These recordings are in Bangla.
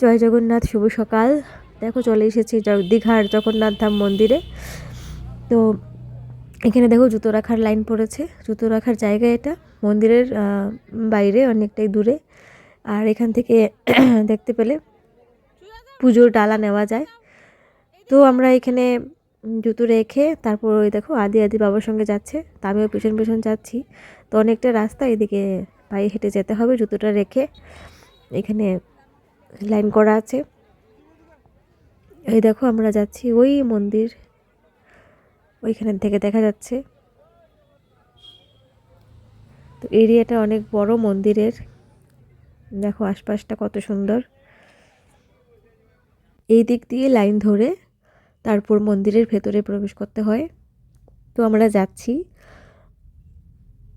জয় জগন্নাথ, শুভ সকাল। দেখো চলে এসেছি দীঘার জগন্নাথ ধাম মন্দিরে। তো এখানে দেখো জুতো রাখার লাইন পড়েছে। জুতো রাখার জায়গা এটা। মন্দিরের বাইরে অনেকটাই দূরে। আর এখান থেকে দেখতে পেলে পুজোর ডালা নেওয়া যায়। তো আমরা এখানে জুতো রেখে তারপর ওই দেখো আদি আদি বাবার সঙ্গে যাচ্ছে। তা আমিও পেছন পেছন যাচ্ছি। তো অনেকটা রাস্তা এদিকে পায়ে হেঁটে যেতে হবে জুতোটা রেখে। এখানে লাইন করা আছে। এই দেখো আমরা যাচ্ছি ওই মন্দির। ওইখান থেকে দেখা যাচ্ছে। তো এরিয়াটা অনেক বড় মন্দিরের। দেখো আশপাশটা কত সুন্দর। এই দিক দিয়ে লাইন ধরে তারপর মন্দিরের ভেতরে প্রবেশ করতে হয়। তো আমরা যাচ্ছি।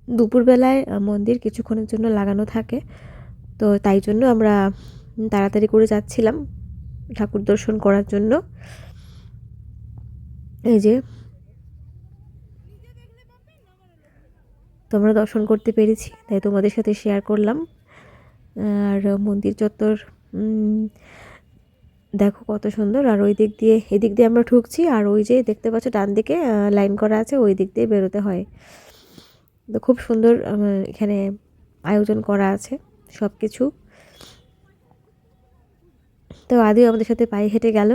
দুপুরবেলায় মন্দির কিছুক্ষণের জন্য লাগানো থাকে। তো তাই জন্য আমরা তাড়াতাড়ি করে যাচ্ছিলাম ঠাকুর দর্শন করার জন্য। এই যে, তোমরা দর্শন করতে পেরেছি, তাই তোমাদের সাথে শেয়ার করলাম। আর মন্দির চত্বর দেখো কত সুন্দর। আর ওই দিক দিয়ে, এদিক দিয়ে আমরা ঢুকছি, আর ওই যে দেখতে পাচ্ছ ডান দিকে লাইন করা আছে, ওই দিক দিয়ে বেরোতে হয়। তো খুব সুন্দর এখানে আয়োজন করা আছে সব কিছু তো আদিও আমাদের সাথে পায়ে হেঁটে গেল।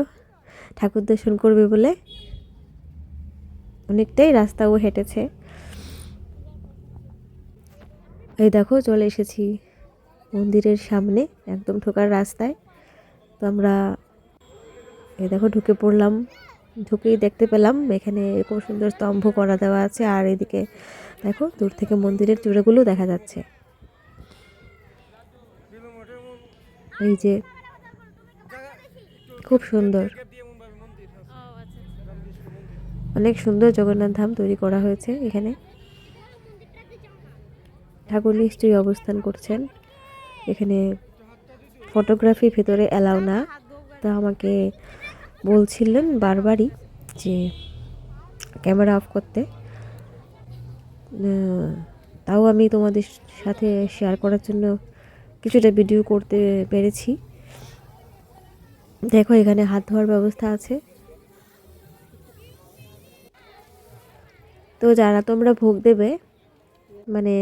ঠাকুর দর্শন করবে বলে অনেকটাই রাস্তা ও হেঁটেছে। এই দেখো চলে এসেছি মন্দিরের সামনে, একদম ঢোকার রাস্তায়। তো আমরা এই দেখো ঢুকে পড়লাম, ঢুকেই দেখতে পেলাম এখানে এরকম সুন্দর স্তম্ভ করা দেওয়া আছে আর এদিকে দেখো দূর থেকে মন্দিরের চূড়াগুলো দেখা যাচ্ছে। এই যে খুব সুন্দর। অনেক সুন্দর জগন্নাথ ধাম তৈরি করা হয়েছে এখানে। ঠাকুর নিশ্চয়ই অবস্থান করছেন। এখানে ফটোগ্রাফি ভেতরে অ্যালাউ না। তা আমাকে বলছিলেন বারবারই যে ক্যামেরা অফ করতে। তাও আমি তোমাদের সাথে শেয়ার করার জন্য কিছুটা ভিডিও করতে পেরেছি। দেখো, এখানে হাত ধোয়ার ব্যবস্থা আছে। তো যারা তোমরা ভোগ দেবে মানে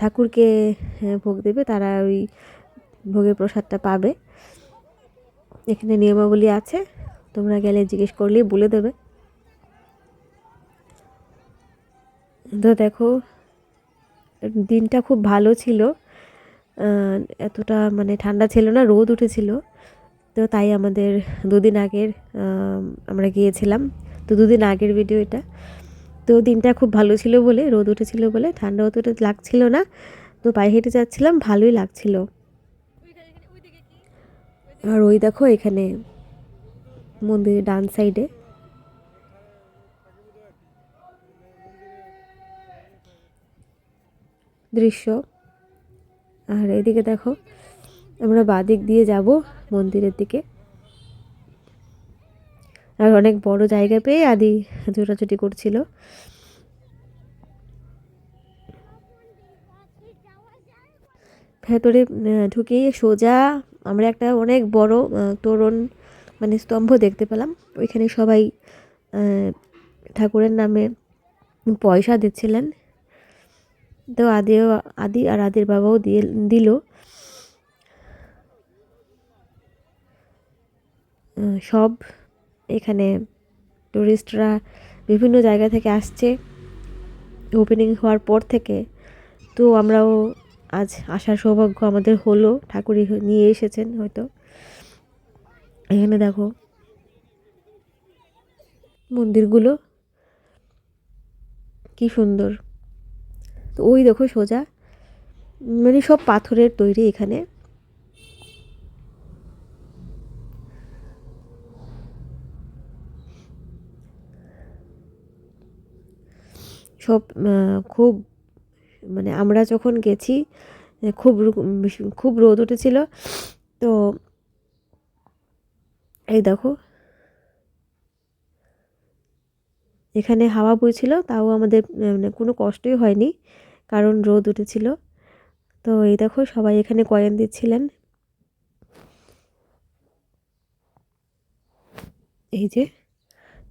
ঠাকুরকে ভোগ দেবে, তারা ওই ভোগের প্রসাদটা পাবে। এখানে নিয়মাবলী আছে, তোমরা গেলে জিজ্ঞেস করলেই বলে দেবে। তো দেখো, দিনটা খুব ভালো ছিল। এতটা মানে ঠান্ডা ছিল না, রোদ উঠেছিল। তো তাই আমাদের দুদিন আগের আমরা গিয়েছিলাম। তো দুদিন আগের ভিডিও এটা। তো দিনটা খুব ভালো ছিল বলে, রোদ উঠেছিল বলে ঠান্ডা অতটা লাগছিল না। তো পায়ে হেঁটে যাচ্ছিলাম, ভালোই লাগছিল। আর ওই দেখো এখানে মন্দিরের ডান সাইডে দৃশ্য। আর এদিকে দেখো, আমরা বাদিক দিয়ে যাব। মন্দিরের দিকে। আর অনেক বড় জায়গা পেয়ে আদি ছোটাছুটি করছিল। ভেতরে ঢুকেই সোজা আমরা একটা অনেক বড় তোরণ মানে স্তম্ভ দেখতে পেলাম। ওইখানে সবাই ঠাকুরের নামে পয়সা দিচ্ছিলেন। তো আদিও, আদি আর আদির বাবাও দিয়ে, দিল। সব এখানে টুরিস্টরা বিভিন্ন জায়গা থেকে আসছে। ওপেনিং হওয়ার পর থেকে তো আমরাও আজ আসার সৌভাগ্য আমাদের হলো। ঠাকুরই নিয়ে এসেছেন হয়তো। এখানে দেখো মন্দিরগুলো কি সুন্দর। তো ওই দেখো সোজা মানে সব পাথরের তৈরি এখানে। সব খুব মানে আমরা যখন গেছি, খুব খুব রোদ উঠেছিল। তো এই দেখো। এখানে হাওয়া বইছিল, তাও আমাদের মানে কোনো কষ্টই হয়নি, কারণ রোদ উঠেছিল। তো এই দেখো, সবাই এখানে কয়েন দিচ্ছিলেন। এই যে,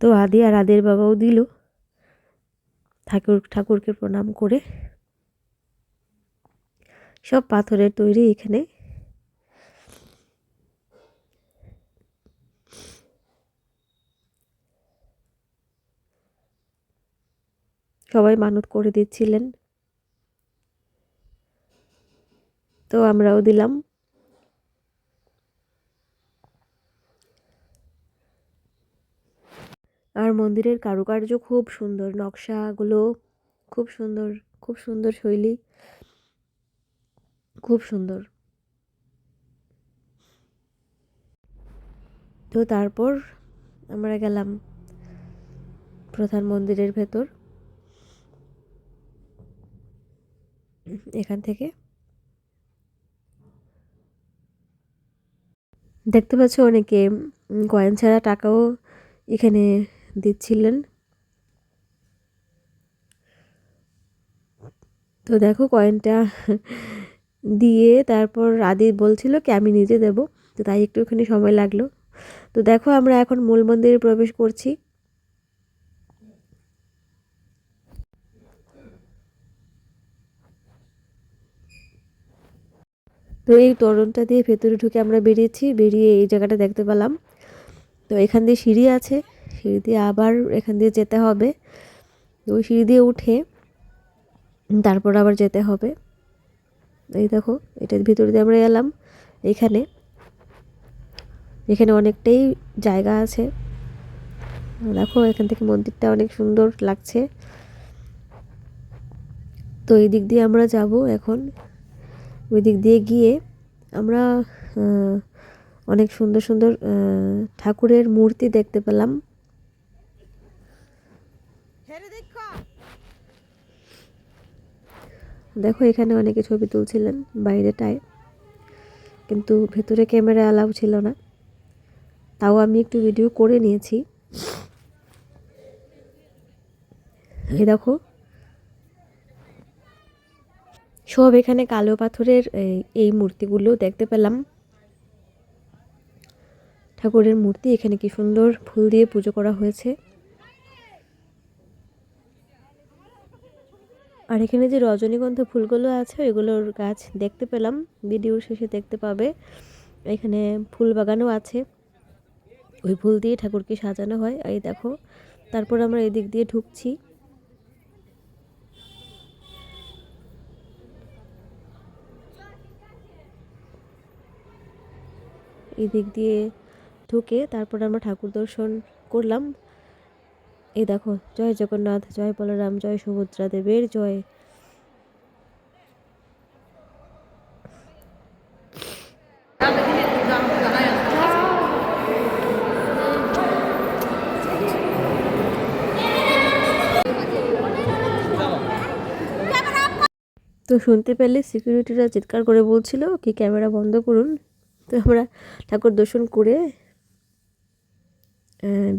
তো আদি আর আদের বাবাও দিল। ঠাকুর, ঠাকুরকে প্রণাম করে সব পাথরের তৈরি এখানে। সবাই মানত করে দিচ্ছিলেন। তো আমরাও দিলাম। আর মন্দিরের কারুকার্য খুব সুন্দর, নকশাগুলো খুব সুন্দর খুব সুন্দর শৈলী, খুব সুন্দর। তো তারপর আমরা গেলাম প্রধান মন্দিরের ভেতর। এখান থেকে দেখতে পাচ্ছ অনেকে কয়েন ছাড়া টাকাও এখানে দিচ্ছিলেন। তো দেখো কয়েনটা দিয়ে তারপর আদি বলছিল কি, আমি নিজে দেব। তো তাই একটুখানি সময় লাগল। তো দেখো আমরা এখন মূল মন্দিরে প্রবেশ করছি। তো এই তরণটা দিয়ে ভেতরে ঢুকে আমরা বেরিয়েছি। বেরিয়ে এই জায়গাটা দেখতে পেলাম। তো এখান দিয়ে সিঁড়ি আছে। সিঁড়ি দিয়ে আবার এখান দিয়ে যেতে হবে। ওই সিঁড়ি দিয়ে উঠে তারপর আবার যেতে হবে। এই দেখো এটার ভিতরে দিয়ে আমরা এলাম এখানে। এখানে অনেকটাই জায়গা আছে। দেখো, এখান থেকে মন্দিরটা অনেক সুন্দর লাগছে। তো এই দিক দিয়ে আমরা যাব এখন। ওই দিক দিয়ে গিয়ে আমরা অনেক সুন্দর সুন্দর ঠাকুরের মূর্তি দেখতে পেলাম। দেখো এখানে অনেকে ছবি তুলছিলেন বাইরেটায়, কিন্তু ভেতরে ক্যামেরা অ্যালাউ ছিল না। তাও আমি একটু ভিডিও করে নিয়েছি। এই দেখো। সব এখানে কালো পাথরের এই মূর্তিগুলো দেখতে পেলাম। ঠাকুরের মূর্তি, এখানে কি সুন্দর ফুল দিয়ে পুজো করা হয়েছে। আর এখানে যে রজনীগন্ধা ফুলগুলো আছে, ওইগুলোর গাছ দেখতে পেলাম। ভিডিওর শেষে দেখতে পাবে। এখানে ফুল বাগানও আছে। ওই ফুল দিয়ে ঠাকুরকে সাজানো হয়। এই দেখো, তারপর আমরা এদিক দিয়ে ঢুকছি। এদিক দিয়ে ঢুকে তারপর আমরা ঠাকুর দর্শন করলাম। এই দেখো, জয় জগন্নাথ, জয় বলরাম, জয় সুভদ্রা দেবের জয়। তো শুনতে পেলে সিকিউরিটিরা চিৎকার করে বলছিল কি ক্যামেরা বন্ধ করুন। তো আমরা ঠাকুর দর্শন করে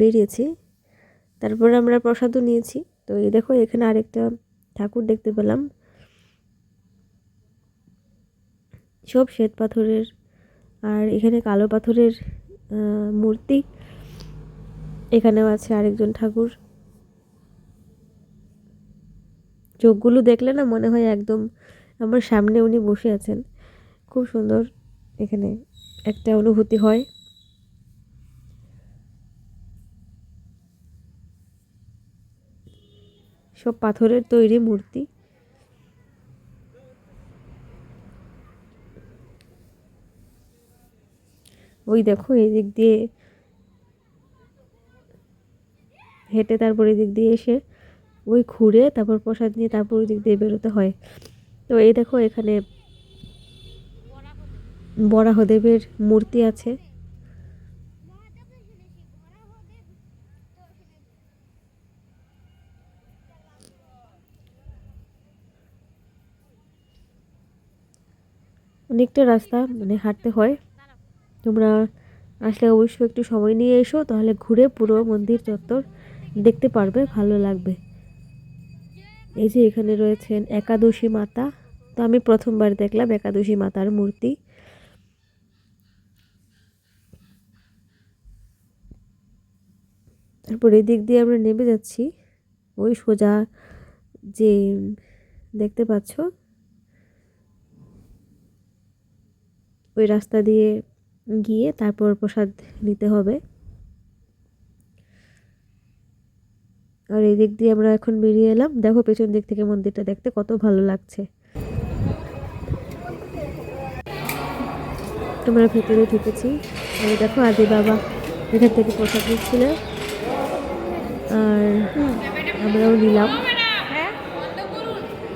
বেরিয়েছি। তারপর আমরা প্রসাদও নিয়েছি। তো এই দেখো, এখানে আরেকটা ঠাকুর দেখতে পেলাম। সব শ্বেত পাথরের। আর এখানে কালো পাথরের মূর্তি। এখানেও আছে আরেকজন ঠাকুর। চোখগুলো দেখলে না মনে হয় একদম আমার সামনে উনি বসে আছেন। খুব সুন্দর এখানে একটা অনুভূতি হয়। সব পাথরের তৈরি মূর্তি। ওই দেখো এই দিক দিয়ে হেঁটে তারপর এদিক দিয়ে এসে ওই ঘুরে তারপর প্রসাদ নিয়ে তারপর ওই দিক দিয়ে বেরোতে হয়। তো এই দেখো, এখানে বরাহদেবের মূর্তি আছে। অনেকটা রাস্তা মানে হাঁটতে হয়। তোমরা আসলে অবশ্যই একটু সময় নিয়ে এসো, তাহলে ঘুরে পুরো মন্দির চত্বর দেখতে পারবে, ভালো লাগবে। এই যে এখানে রয়েছেন একাদশী মাতা। তো আমি প্রথমবার দেখলাম একাদশী মাতার মূর্তি। তারপর এদিক দিয়ে আমরা নেমে যাচ্ছি। ওই সোজা যে দেখতে পাচ্ছ ওই রাস্তা দিয়ে গিয়ে তারপর প্রসাদ নিতে হবে। আর এই দিক দিয়ে আমরা এখন বেরিয়ে এলাম। দেখো পেছন দিক থেকে মন্দিরটা দেখতে কত ভালো লাগছে। আমরা ভেতরে ঢুকেছি। আর দেখো আদি বাবা এখান থেকে প্রসাদ দিচ্ছিল আর আমরাও নিলাম।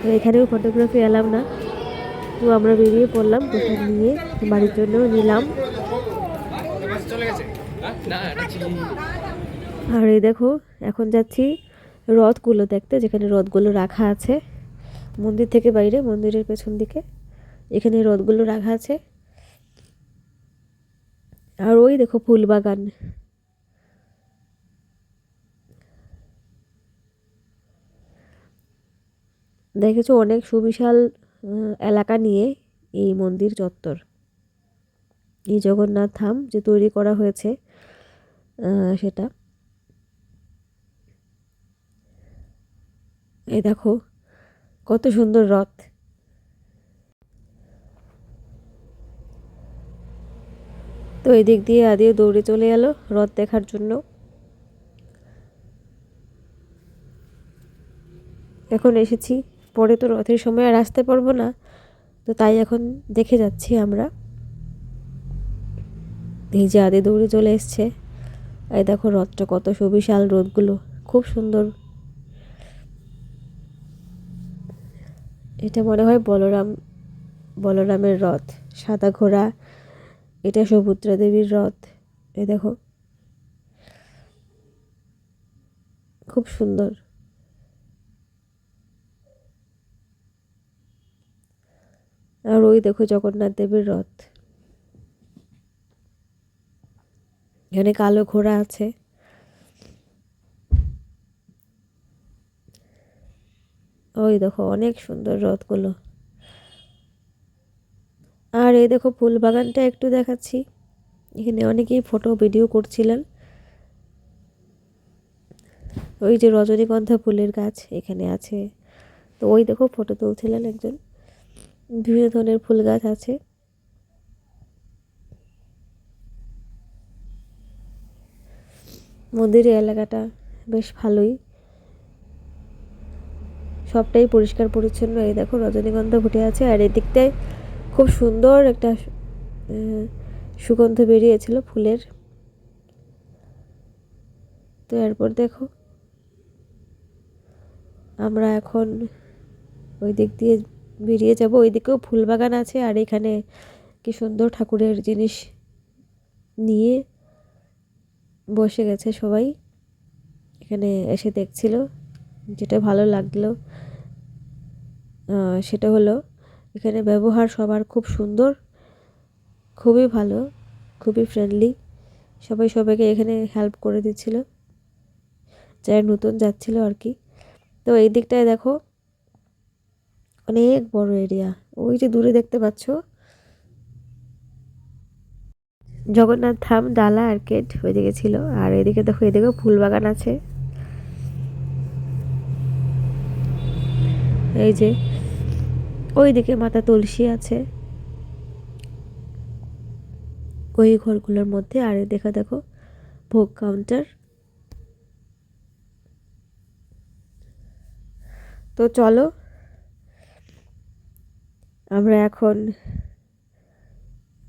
তো এখানেও ফটোগ্রাফি এলাম না। তো আমরা বেরিয়ে পড়লাম প্রসাদ নিয়ে, বাড়ির জন্যও নিলাম। আর এই দেখো, এখন যাচ্ছি রথগুলো দেখতে, যেখানে রথগুলো রাখা আছে। মন্দির থেকে বাইরে, মন্দিরের পেছন দিকে, এখানে রথগুলো রাখা আছে। আর ওই দেখো ফুল বাগান। দেখেছ, অনেক সুবিশাল এলাকা নিয়ে এই মন্দির চত্বর। এই জগন্নাথ ধাম যে তৈরি করা হয়েছে সেটা। এই দেখো, কত সুন্দর রথ। তো এই দিক দিয়ে আদিও দৌড়ে চলে গেল রথ দেখার জন্য। এখন এসেছি পরে তো রথের সময় আর আসতে পারব না। তো তাই এখন দেখে যাচ্ছি আমরা। এই যে আদে দৌড়ে চলে এসছে। এই দেখো রথটা কত সুবিশাল রথগুলো খুব সুন্দর। এটা মনে হয় বলরাম, বলরামের রথ, সাদা ঘোড়া। এটা সুভদ্রা দেবীর রথ। এই দেখো। খুব সুন্দর আর ওই দেখো জগন্নাথ দেবের রথ। এখানে কালো ঘোড়া আছে। ওই দেখো অনেক সুন্দর রথগুলো। আর এই দেখো ফুল বাগানটা একটু দেখাচ্ছি। এখানে অনেকেই ফটো ভিডিও করছিলেন। ওই যে রজনীগন্ধা ফুলের গাছ এখানে আছে। তো ওই দেখো ফটো তুলছিলেন একজন। বিভিন্ন ধরনের ফুল গাছ আছে। মন্দিরের এলাকাটা বেশ ভালোই। সবটাই পরিষ্কার পরিচ্ছন্ন। এই দেখো রজনীগন্ধা ফুটে আছে আর এদিকটায় খুব সুন্দর একটা সুগন্ধ বেরিয়েছিল ফুলের। তো এরপর দেখো, আমরা এখন ওই দিক দিয়ে বেরিয়ে যাব। ওই দিকেও ফুল বাগান আছে আর এখানে কি সুন্দর ঠাকুরের জিনিস নিয়ে বসে গেছে সবাই। এখানে এসে দেখছিল যেটা ভালো লাগল। সেটা হলো এখানে ব্যবহার সবার খুব সুন্দর, খুবই ভালো, খুবই ফ্রেন্ডলি সবাই সবাইকে এখানে হেল্প করে দিচ্ছিল। যারা নতুন যাচ্ছিল আর কি। তো এই দিকটায় দেখো অনেক বড় এরিয়া ওই যে দূরে দেখতে পাচ্ছ। জগন্নাথ ধাম, ডালা আর্কেড ওইদিকে ছিল। আর এদিকে দেখো, এদিকেও ফুল বাগান আছে। এই যে ওইদিকে মাতা তুলসী আছে। ওই ঘরগুলোর মধ্যে। আর দেখা, দেখো, ভোগ কাউন্টার তো চলো আমরা এখন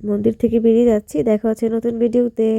মন্দির থেকে বেরিয়ে যাচ্ছি। দেখা হচ্ছে নতুন ভিডিওতে।